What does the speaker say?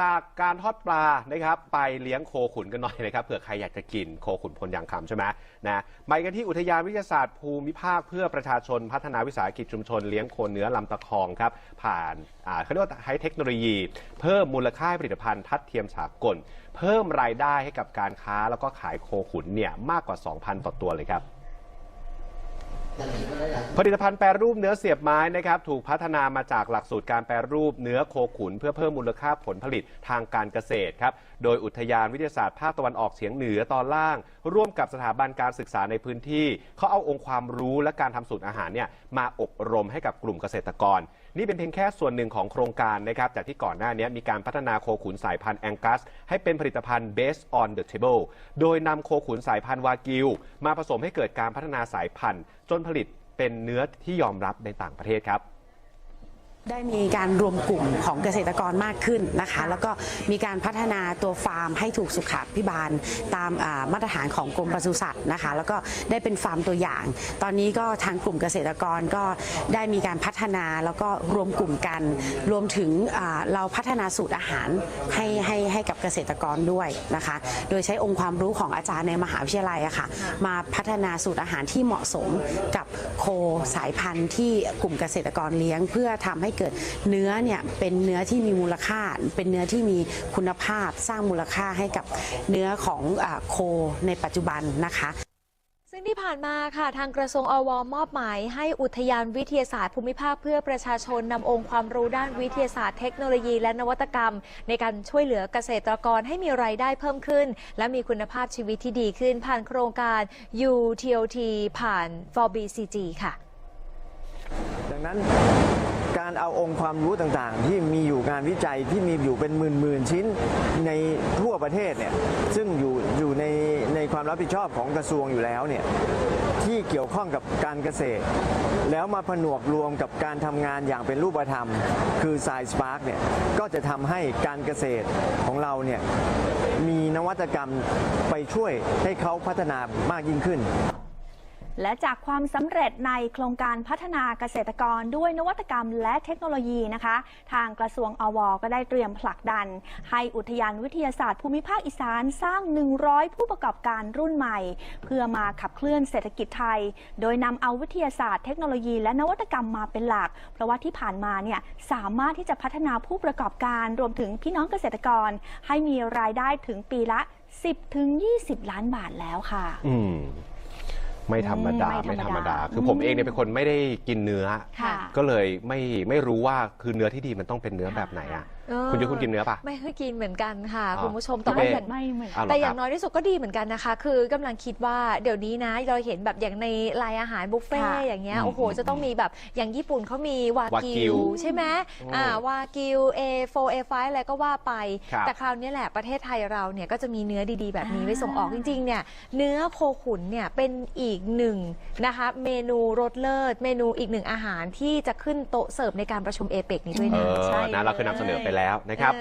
จากการทอดปลานะครับ ไปเลี้ยงโคขุนกันหน่อยนะครับเผื่อใครอยากจะกินโคขุนพลยางคำใช่ไหมนะไปกันที่อุทยานวิทยาศาสตร์ภูมิภาคเพื่อประชาชนพัฒนาวิสาหกิจชุมชนเลี้ยงโคเนื้อลำตะคองครับ ผ่านเขาเรียกว่าใช้เทคโนโลยี เพิ่มมูลค่าผลิตภัณฑ์ทัดเทียมสากล เพิ่มรายได้ให้กับการค้าแล้วก็ขายโคขุนเนี่ยมากกว่า 2,000 ต่อตัวเลยครับ ผลิตภัณฑ์แปรรูปเนื้อเสียบไม้นะครับถูกพัฒนามาจากหลักสูตรการแปรรูปเนื้อโคขุน เพื่อเพิ่มมูลค่าผลผลิตทางการเกษตรครับโดยอุทยานวิทยาศาสตร์ภาคตะวันออกเฉียงเหนือตอนล่าง ร่วมกับสถาบันการศึกษาในพื้นที่เขาเอาองค์ความรู้และการทำสูตรอาหารเนี่ยมาอบรมให้กับกลุ่มเกษตรกร นี่เป็นเพียงแค่ส่วนหนึ่งของโครงการนะครับจากที่ก่อนหน้านี้มีการพัฒนาโคขุนสายพันธุ์แองกัส ให้เป็นผลิตภัณฑ์ based on the table โดยนำโคขุนสายพันธุ์วากิวมาผสมให้เกิดการพัฒนาสายพันธุ์จนผลิต เป็นเนื้อที่ยอมรับในต่างประเทศครับ ได้มีการรวมกลุ่มของเกษตรกรมากขึ้นนะคะ แล้วก็มีการพัฒนาตัวฟาร์มให้ถูกสุขภิบาลตามอ่ามาตรฐานของกรมปศุสัตว์นะคะ แล้วก็ได้เป็นฟาร์มตัวอย่าง ตอนนี้ก็ทางกลุ่มเกษตรกรก็ได้มีการพัฒนาแล้วก็รวมกลุ่มกัน รวมถึงอ่าเราพัฒนาสูตรอาหารให้ให้ให้กับเกษตรกรด้วยนะคะ โดยใช้องค์ความรู้ของอาจารย์ในมหาวิทยาลัยอะค่ะมาพัฒนาสูตรอาหารที่เหมาะสมกับโคสายพันธุ์ที่กลุ่มเกษตรกรเลี้ยง เพื่อทำให้เกิดเนื้อเนี่ยเป็นเนื้อที่มีมูลค่า เป็นเนื้อที่มีคุณภาพสร้างมูลค่าให้กับเนื้อของอโคในปัจจุบันนะคะซึ่งที่ผ่านมาค่ะ ทางกระทรวงอวมอบหมาย ให้อุทยานวิทยาศาสตร์ภูมิภาคเพื่อประชาชนนำองค์ความรู้ด้านวิทยาศาสตร์เทคโนโลยีและนวัตกรรม ในการช่วยเหลือเกษตรกรให้มีรายได้เพิ่มขึ้น และมีคุณภาพชีวิตที่ดีขึ้น ผ่านโครงการ UTOT ผ่าน 4BCG ค่ะ ดังนั้น การเอาองค์ความรู้ต่างๆ ที่มีอยู่งานวิจัยที่มีอยู่เป็นหมื่นๆชิ้นในทั่วประเทศเนี่ยซึ่งอยู่อยู่ในในความรับผิดชอบของกระทรวงอยู่แล้วเนี่ยที่เกี่ยวข้องกับการเกษตร แล้วมาผนวกรวมกับการทำงานอย่างเป็นรูปธรรม คือ Science Park เนี่ยก็จะทำให้การเกษตรของเราเนี่ยมีนวัตกรรมไปช่วยให้เขาพัฒนามากยิ่งขึ้น และจากความสำเร็จในโครงการพัฒนาเกษตรกรด้วยนวัตกรรมและเทคโนโลยีนะคะ ทางกระทรวงอวก็ได้เตรียมผลักดัน ให้อุทยานวิทยาศาสตร์ภูมิภาคอีสานสร้าง 100 ผู้ประกอบการรุ่นใหม่ เพื่อมาขับเคลื่อนเศรษฐกิจไทย โดยนำเอาวิทยาศาสตร์เทคโนโลยีและนวัตกรรมมาเป็นหลัก เพราะว่าที่ผ่านมาเนี่ยสามารถที่จะพัฒนาผู้ประกอบการรวมถึงพี่น้องเกษตรกร ให้มีรายได้ถึงปีละ 10-20 ล้านบาทแล้วค่ะอื ไม่ธรรมดาอืมไม่ไม่ธธรรรรมมดาดา คือผมเองเนี่ยเป็นคนไม่ได้กินเนื้อ ค่ะ ก็เลยไม่ไม่รู้ว่าคือเนื้อที่ดีมันต้องเป็นเนื้อแบบไหนอะ เออ คุณยุทธคุณกินเนื้อปะ ไม่เคยกินเหมือนกันค่ะ อ๋อคุณผู้ชมแต่พี่ว่าเป้อย่างไม่เหมือน เอาเหรแต่ออครัย่าบงน้อยที่สุดก็ดีเหมือนกันนะคะ คือกำลังคิดว่าเดี๋ยวนี้นะเราเห็นแบบอย่างในรายอาหารบุฟเฟ่ต์ค่ะ อย่างเงี้ยอืมโอ้โหจะต้องมีแบบอย่างญี่ปุ่นเขามีวาวากิกิววใช่ไหมอืมอ่าวากิว A4 A5 อะไรก็ว่าไป ครับแต่คราวนี้แหละประเทศไทยเราเนี่ยก็จะมีเนื้อดีๆ แบบนี้อ่าไว้ส่งออกจริงๆเนี่ยเนื้อโคขุนเนี่ยเป็นอีกหนึ่งนะคะเมนูรสเลิศ เมนูอีกหนึ่งอาหารที่จะขึ้นโต๊ะเสิร์ฟในการประชุมเอเปกนี้ด้วยเอนะ อใช่นะเราเคยนำเสนอไปแล้วนะครับ